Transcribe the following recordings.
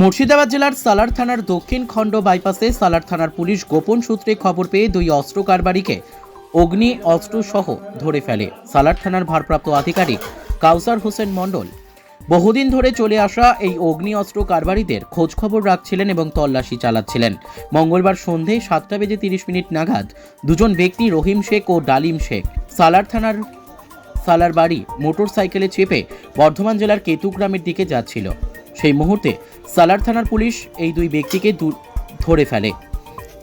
মুর্শিদাবাদ জেলার সালার থানার দক্ষিণ খণ্ড বাইপাসে সালার থানার পুলিশ গোপন সূত্রে খবর পেয়ে দুই অস্ত্র কারবারিকে অগ্নি অস্ত্র সহ ধরে ফেলে। সালার থানার ভারপ্রাপ্ত আধিকারিক কাউসার হোসেন মণ্ডল। বহুদিন ধরে চলে আসা এই অগ্নি অস্ত্র কারবারিদের খোঁজখবর রাখছিলেন এবং তল্লাশি চালাচ্ছিলেন। মঙ্গলবার সন্ধে সাতটা বেজে তিরিশ মিনিট নাগাদ দুজন ব্যক্তি রহিম শেখ ও ডালিম শেখ সালার থানার সালার বাড়ি মোটর সাইকেলে চেপে বর্ধমান জেলার কেতু গ্রামের দিকে যাচ্ছিল। সেই মুহূর্তে সালার থানার পুলিশ এই দুই ব্যক্তিকে ধরে ফেলে।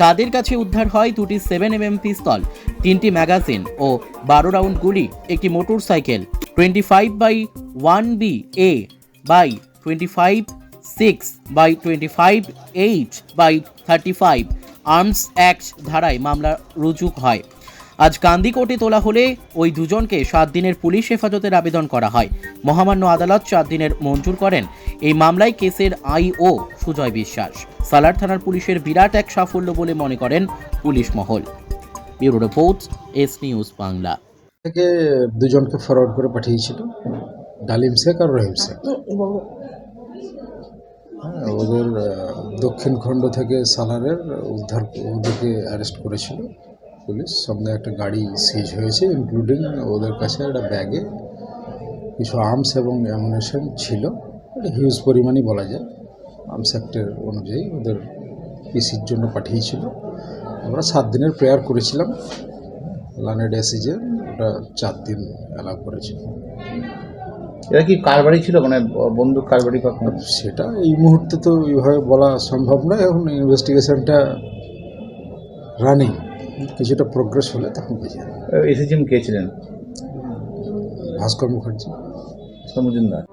তাদের কাছে উদ্ধার হয় দুটি সেভেন এম এম পিস্তল তিনটি ম্যাগাজিন ও বারো রাউন্ড গুলি, একটি motor cycle twenty five by one B A by twenty five six by twenty five eight by thirty five arms act ধারায় মামলা রুজু হয়। আজ কান্দি কোর্টে তোলা হলে ওই দুজনকে সাত দিনের পুলিশ হেফাজতের আবেদন করা হয়। মহামান্য আদালত চার দিনের মঞ্জুর করেন। এই মামলায় কেসের আইও সুজয় বিশ্বাস। সালার থানার পুলিশের বিরাট এক সাফল্য বলে মনে করেন পুলিশ মহল। Bureau report S news Bangla. থেকে দুজনকে ফরওয়ার্ড করে পাঠিয়েছিল। ডালিম শেখ আর রহিম শেখ। হ্যাঁ, ওদের দক্ষিণ খণ্ড থেকে সালারের উদ্ধার ওদেরকে অ্যারেস্ট করেছিল। পুলিশ। সঙ্গে একটা গাড়ি সিজ হয়েছে ইনক্লুডিং ওদের কাছে একটা ব্যাগে কিছু আর্মস এবং অ্যামুনেশন ছিল। হিউজ পরিমাণই বলা যায়। আর্মস অ্যাক্টের অনুযায়ী ওদের পিসির জন্য পাঠিয়েছিল। আমরা সাত দিনের প্রেয়ার করেছিলাম। লানেড অ্যাসিজে ওটা চার দিন অ্যালাউ করেছিল এরা কি কারবারি ছিল? মানে বন্দুক কারবারি কখন? সেটা এই মুহূর্তে তো এইভাবে বলা সম্ভব নয়। এখন ইনভেস্টিগেশনটা রানিং কিছুটা প্রোগ্রেস হলে তখন বুঝে যাবে। এসিজিএম কে ছিলেন? ভাস্কর মুখার্জি। সমুদ্দিনদার